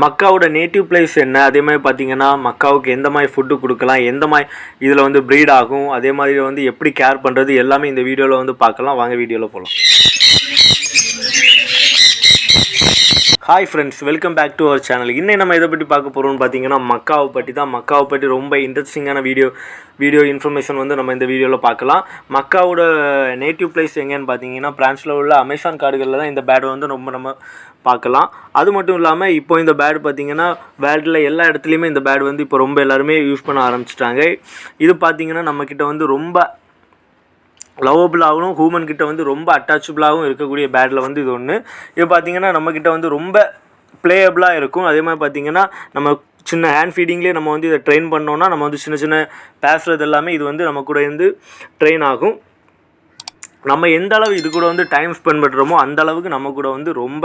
மக்காவோட native place என்ன? அதே மாதிரி பார்த்தீங்கன்னா மக்காவுக்கு எந்த மாதிரி ஃபுட்டு கொடுக்கலாம்? எந்த மாதிரி இதில் வந்து ப்ரீட் ஆகும்? அதே மாதிரி வந்து எப்படி கேர் பண்ணுறது எல்லாமே இந்த வீடியோவில் வந்து பார்க்கலாம். வாங்க வீடியோவில் போகலாம் hi friends welcome back to our channel இன்னும் நம்ம எதை பற்றி பார்க்க போகிறோம்னு பார்த்தீங்கன்னா மக்காவை பற்றி தான் மக்காவை பற்றி ரொம்ப இன்ட்ரெஸ்டிங்கான வீடியோ வீடியோ இன்ஃபர்மேஷன் வந்து நம்ம இந்த வீடியோவில் பார்க்கலாம். மக்காவோட நேட்டிவ் பிளேஸ் எங்கேன்னு பார்த்தீங்கன்னா பிரான்ஸில் உள்ள அமேசான் காடுகளில் தான் இந்த பேடை வந்து ரொம்ப நம்ம பார்க்கலாம். அது மட்டும் இல்லாமல் இப்போ இந்த பேட் பார்த்தீங்கன்னா வேர்ல்டில் எல்லா இடத்துலையுமே இந்த பேட் வந்து இப்போ ரொம்ப எல்லாருமே யூஸ் பண்ண ஆரம்பிச்சிட்டாங்க. இது பார்த்தீங்கன்னா நம்மக்கிட்ட வந்து ரொம்ப லவபிளாகவும் ஹூமன் கிட்ட வந்து ரொம்ப அட்டாச்சபிளாகவும் இருக்கக்கூடிய பேட்டில் வந்து இது ஒன்று இது பார்த்தீங்கன்னா நம்மக்கிட்ட வந்து ரொம்ப ப்ளேயபிளாக இருக்கும். அதே மாதிரி பார்த்தீங்கன்னா நம்ம சின்ன ஹேண்ட் ஃபீடிங்லேயே நம்ம வந்து இதை ட்ரெயின் பண்ணோன்னா நம்ம வந்து சின்ன சின்ன பேசுகிறது எல்லாமே இது வந்து நம்ம கூட இருந்து ட்ரெயின் ஆகும். நம்ம எந்த அளவு இது கூட வந்து டைம் ஸ்பெண்ட் பண்ணுறோமோ அந்த அளவுக்கு நம்ம கூட வந்து ரொம்ப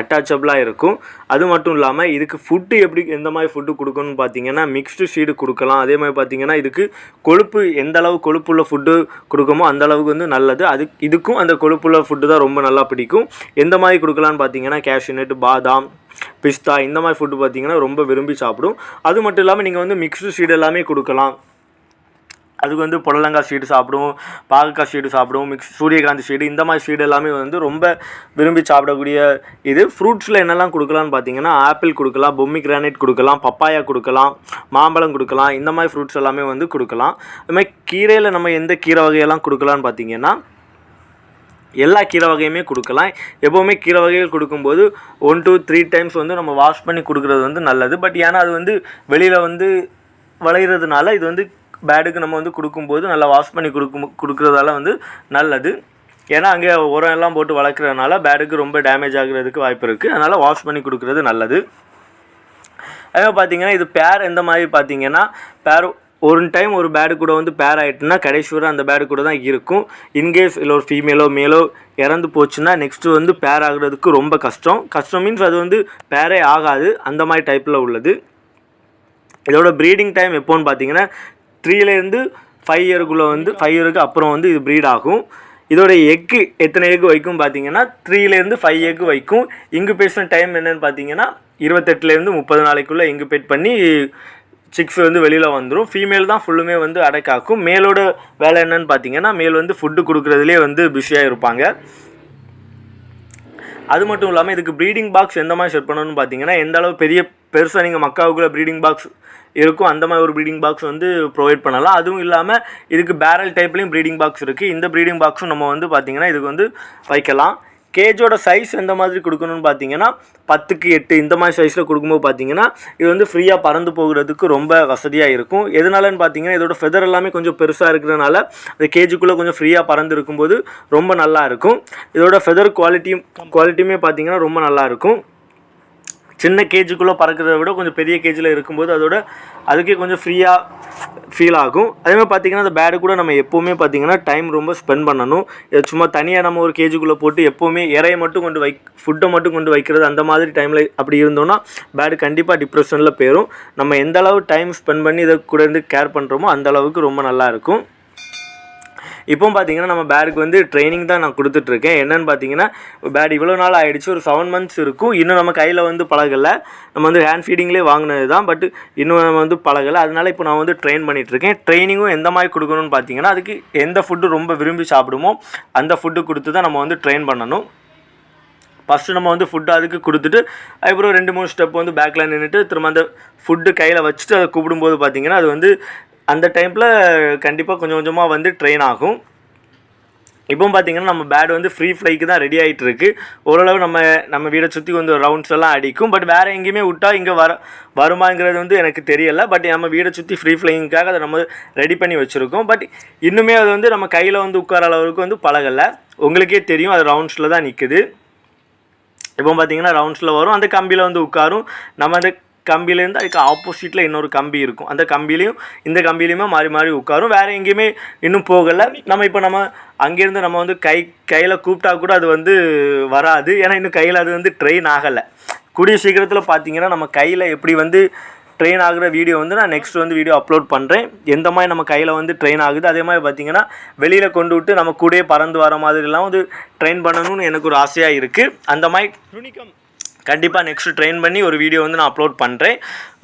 அட்டாச்சபிளாக இருக்கும். அது மட்டும் இல்லாமல் இதுக்கு ஃபுட்டு எப்படி எந்த மாதிரி ஃபுட்டு கொடுக்கணும்னு பார்த்தீங்கன்னா மிக்ஸ்டு ஷீடு கொடுக்கலாம். அதே மாதிரி பார்த்தீங்கன்னா இதுக்கு கொழுப்பு எந்த அளவு கொழுப்புள்ள ஃபுட்டு கொடுக்கமோ அந்த அளவுக்கு வந்து நல்லது. அது இதுக்கும் அந்த கொழுப்புள்ள ஃபுட்டு தான் ரொம்ப நல்லா பிடிக்கும். எந்த மாதிரி கொடுக்கலான்னு பார்த்தீங்கன்னா கேஷ்யூநட் பாதாம் பிஸ்தா இந்த மாதிரி ஃபுட்டு பார்த்தீங்கன்னா ரொம்ப விரும்பி சாப்பிடும். அது மட்டும் இல்லாமல் நீங்கள் வந்து மிக்ஸ்டு சீடு எல்லாமே கொடுக்கலாம். அதுக்கு வந்து புடலங்காய் சீடு சாப்பிடும் பாகக்காய் சீடு சாப்பிடும் மிக்ஸ் சூரியகாந்தி சீடு இந்த மாதிரி சீடு எல்லாமே வந்து ரொம்ப விரும்பி சாப்பிடக்கூடிய இது. ஃப்ரூட்ஸில் என்னெல்லாம் கொடுக்கலான்னு பார்த்தீங்கன்னா ஆப்பிள் கொடுக்கலாம் பொம்மி கிரானைட் கொடுக்கலாம் பப்பாயா கொடுக்கலாம் மாம்பழம் கொடுக்கலாம் இந்த மாதிரி ஃப்ரூட்ஸ் எல்லாமே வந்து கொடுக்கலாம். அதுமாதிரி கீரையில் நம்ம எந்த கீரை வகையெல்லாம் கொடுக்கலான்னு பார்த்தீங்கன்னா எல்லா கீரை வகையுமே கொடுக்கலாம். எப்போவுமே கீரை வகைகள் கொடுக்கும்போது ஒன் டூ த்ரீ டைம்ஸ் வந்து நம்ம வாஷ் பண்ணி கொடுக்குறது வந்து நல்லது. பட் ஏன்னா அது வந்து வெளியில் வந்து விளையிறதுனால இது வந்து பேடுக்கு நம்ம வந்து கொடுக்கும்போது நல்லா வாஷ் பண்ணி கொடுக்கும் கொடுக்குறதால வந்து நல்லது. ஏன்னா அங்கே உரம் எல்லாம் போட்டு வளர்க்குறதுனால பேடுக்கு ரொம்ப டேமேஜ் ஆகுறதுக்கு வாய்ப்பு இருக்குது அதனால் வாஷ் பண்ணி கொடுக்குறது நல்லது. அதே பார்த்தீங்கன்னா இது பேர் எந்த மாதிரி பார்த்தீங்கன்னா பேர் ஒரு டைம் ஒரு பேடு கூட வந்து பேர் ஆகிட்டுனா கடைசி வரை அந்த பேடு கூட தான் இருக்கும். இன்கேஸ் இல்லை ஒரு ஃபீமேலோ மேலோ இறந்து போச்சுன்னா நெக்ஸ்ட்டு வந்து பேர் ஆகுறதுக்கு ரொம்ப கஷ்டம். கஷ்டம் மீன்ஸ் அது வந்து பேரே ஆகாது. அந்த மாதிரி டைப்பில் உள்ளது. இதோட ப்ரீடிங் டைம் எப்போன்னு பார்த்தீங்கன்னா த்ரீலேருந்து ஃபைவ் இயருக்குள்ளே வந்து ஃபைவ் இயருக்கு அப்புறம் வந்து இது ப்ரீட் ஆகும். இதோட எக்கு எத்தனை எக்கு வைக்கும் பார்த்தீங்கன்னா த்ரீலேருந்து ஃபைவ் எக்கு வைக்கும். இங்குபேஷன் டைம் என்னன்னு பார்த்தீங்கன்னா இருபத்தெட்டுலேருந்து முப்பது நாளைக்குள்ளே இங்குபேட் பண்ணி சிக்ஸ் வந்து வெளியில் வந்துடும் ஃபீமேல் தான் ஃபுல்லுமே வந்து அடைக்காக்கும் மேலோட வேலை என்னன்னு பார்த்தீங்கன்னா மேல் வந்து ஃபுட்டு கொடுக்குறதுலே வந்து பிஸியாக இருப்பாங்க அது மட்டும் இல்லாமல் இதுக்கு ப்ரீடிங் பாக்ஸ் எந்த மாதிரி செட் பண்ணணும்னு பார்த்தீங்கன்னா எந்த அளவு பெரிய பெருசாக நீங்கள் மக்காவுக்குள்ள ப்ரீடிங் பாக்ஸ் இருக்கும் அந்த மாதிரி ஒரு ப்ரீடிங் பாக்ஸ் வந்து ப்ரொவைட் பண்ணலாம். அதுவும் இல்லாமல் இதுக்கு பேரல் டைப்லேயும் ப்ரீடிங் பாக்ஸ் இருக்குது இந்த ப்ரீடிங் பாக்ஸும் நம்ம வந்து பார்த்திங்கன்னா இதுக்கு வந்து வைக்கலாம். கேஜோட சைஸ் எந்த மாதிரி கொடுக்கணும்னு பார்த்தீங்கன்னா பத்துக்கு எட்டு இந்த மாதிரி சைஸில் கொடுக்கும்போது பார்த்தீங்கன்னா இது வந்து ஃப்ரீயாக பறந்து போகிறதுக்கு ரொம்ப வசதியாக இருக்கும். எதனாலன்னு பார்த்தீங்கன்னா இதோட ஃபெதர் எல்லாமே கொஞ்சம் பெருசாக இருக்கிறதுனால அந்த கேஜுக்குள்ளே கொஞ்சம் ஃப்ரீயாக பறந்து இருக்கும்போது ரொம்ப நல்லா இருக்கும். இதோட ஃபெதர் குவாலிட்டியும் குவாலிட்டியுமே பார்த்தீங்கன்னா ரொம்ப நல்லா இருக்கும். சின்ன கேஜுக்குள்ளே பறக்கிறத விட கொஞ்சம் பெரிய கேஜில் இருக்கும்போது அதோட அதுக்கே கொஞ்சம் ஃப்ரீயாக ஃபீல் ஆகும். அதேமாதிரி பார்த்தீங்கன்னா அந்த பேடு கூட நம்ம எப்போவுமே பார்த்தீங்கன்னா டைம் ரொம்ப ஸ்பெண்ட் பண்ணணும். சும்மா தனியாக நம்ம ஒரு கேஜுக்குள்ளே போட்டு எப்போவுமே இறையை மட்டும் கொண்டு வை ஃபுட்டை மட்டும் கொண்டு வைக்கிறது அந்த மாதிரி டைமில் அப்படி இருந்தோன்னா பேடு கண்டிப்பாக டிப்ரெஷனில் போயிடும் நம்ம எந்த அளவு டைம் ஸ்பெண்ட் பண்ணி இதை கூட இருந்து கேர் பண்ணுறோமோ அந்த அளவுக்கு ரொம்ப நல்லாயிருக்கும் இப்போ பார்த்தீங்கன்னா நம்ம பேடுக்கு வந்து ட்ரைனிங் தான் நான் கொடுத்துட்ருக்கேன். என்னென்னு பார்த்தீங்கன்னா பேட் இவ்வளோ நாள் ஆகிடுச்சு ஒரு செவன் மந்த்ஸ் இருக்கும். இன்னும் நம்ம கையில் வந்து பழகலை. நம்ம வந்து ஹேண்ட் ஃபீடிங்லேயே வாங்கினது தான் பட் இன்னும் நம்ம வந்து பழகலை. அதனால் இப்போ நான் வந்து ட்ரெயின் பண்ணிகிட்ருக்கேன் ட்ரைனிங்கும் எந்த மாதிரி கொடுக்கணும்னு பார்த்தீங்கன்னா அதுக்கு எந்த ஃபுட்டு ரொம்ப விரும்பி சாப்பிடுமோ அந்த ஃபுட்டு கொடுத்து தான் நம்ம வந்து ட்ரெயின் பண்ணணும். ஃபஸ்ட்டு நம்ம வந்து ஃபுட்டு அதுக்கு கொடுத்துட்டு அதுக்கப்புறம் ரெண்டு மூணு ஸ்டெப் வந்து பேக்கில் நின்றுட்டு திரும்ப அந்த ஃபுட்டு கையில் வச்சுட்டு அதை கூப்பிடும்போது பார்த்திங்கன்னா அது வந்து அந்த டைமில் கண்டிப்பாக கொஞ்சம் கொஞ்சமாக வந்து ட்ரெயின் ஆகும். இப்போ பார்த்தீங்கன்னா நம்ம பேட் வந்து ஃப்ரீ ஃப்ளைக்கு தான் ரெடி ஆகிட்டு இருக்கு. ஓரளவு நம்ம நம்ம வீடை சுற்றி கொஞ்சம் ரவுண்ட்ஸ் எல்லாம் அடிக்கும். பட் வேறு எங்கேயுமே விட்டால் இங்கே வர வருமாங்கிறது வந்து எனக்கு தெரியலை. பட் நம்ம வீடை சுற்றி ஃப்ரீ ஃப்ளைங்காக அதை நம்ம ரெடி பண்ணி வச்சுருக்கோம். பட் இன்னுமே அது வந்து நம்ம கையில் வந்து உட்கார அளவுக்கு வந்து பழகலை. உங்களுக்கே தெரியும் அது ரவுண்ட்ஸில் தான் நிற்குது இப்போ பார்த்தீங்கன்னா ரவுண்ட்ஸில் வரும். அந்த கம்பியில் வந்து உட்காரும். நம்ம அந்த கம்பியிலேருந்து அதுக்கு ஆப்போசிட்டில் இன்னொரு கம்பி இருக்கும். அந்த கம்பிலையும் இந்த கம்பிலையுமே மாறி மாறி உட்காரும். வேறு எங்கேயுமே இன்னும் போகலை. நம்ம இப்போ நம்ம அங்கேருந்து நம்ம வந்து கை கையில் கூப்பிட்டா கூட அது வந்து வராது. ஏன்னா இன்னும் கையில் அது வந்து ட்ரெயின் ஆகலை. கூடிய சீக்கிரத்தில் பார்த்தீங்கன்னா நம்ம கையில் எப்படி வந்து ட்ரெயின் ஆகிற வீடியோ வந்து நான் நெக்ஸ்ட் வந்து வீடியோ அப்லோட் பண்ணுறேன் எந்த மாதிரி நம்ம கையில் வந்து ட்ரெயின் ஆகுது. அதே மாதிரி பார்த்தீங்கன்னா வெளியில் கொண்டு விட்டு நம்ம கூடயே பறந்து வர மாதிரிலாம் வந்து ட்ரெயின் பண்ணணும்னு எனக்கு ஒரு ஆசையாக இருக்குது அந்த மாதிரி கண்டிப்பாக நெக்ஸ்ட் ட்ரெயின் பண்ணி ஒரு வீடியோ வந்து நான் அப்லோட் பண்ணுறேன்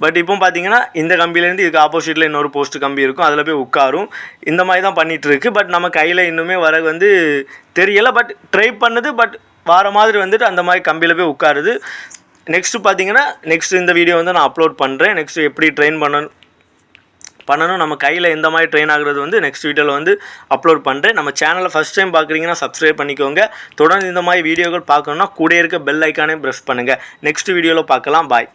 பட் இப்போ பார்த்தீங்கன்னா இந்த கம்பிலேருந்து இதுக்கு ஆப்போசிட்டில் இன்னொரு போஸ்ட் கம்பி இருக்கும். அதில் போய் உட்காரும். இந்த மாதிரி தான் பண்ணிகிட்ருக்கு பட் நம்ம கையில் இன்னுமே வர வந்து தெரியலை. பட் ட்ரை பண்ணுது. பட் வார மாதிரி வந்துட்டு அந்த மாதிரி கம்பியில் போய் உட்காருது. நெக்ஸ்ட்டு பார்த்தீங்கன்னா நெக்ஸ்ட் இந்த வீடியோ வந்து நான் அப்லோட் பண்ணுறேன் நெக்ஸ்ட் எப்படி ட்ரெயின் பண்ணணும் பண்ணணும். நம்ம கையில் எந்த மாதிரி ட்ரெயின் ஆகுறது வந்து நெக்ஸ்ட் வீடியோவில் வந்து அப்லோட் பண்ணுறேன் நம்ம சேனலை ஃபஸ்ட் டைம் பார்க்குறீங்கன்னா சப்ஸ்கிரைப் பண்ணிக்கோங்க. தொடர்ந்து இந்த மாதிரி வீடியோக்கள் பார்க்கணுன்னா கூட இருக்க பெல் ஐக்கானே ப்ரெஸ் பண்ணுங்கள் நெக்ஸ்ட் வீடியோவில் பார்க்கலாம். பாய்